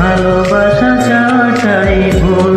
ভালোবাসা চাওয়াটাই ভুল।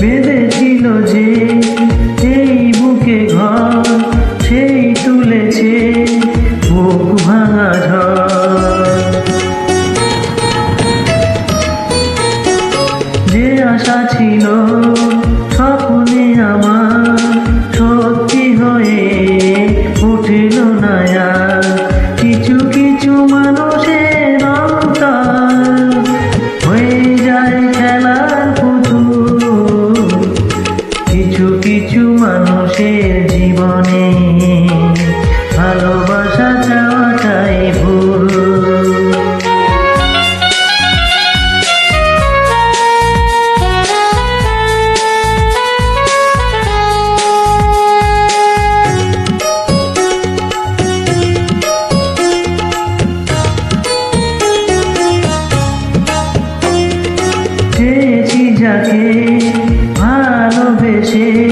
বেঁধেছিল যে আশা ছিল। যাকে ভালোবেসে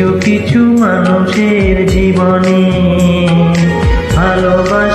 কিছু কিছু মানুষের জীবনে ভালোবাসা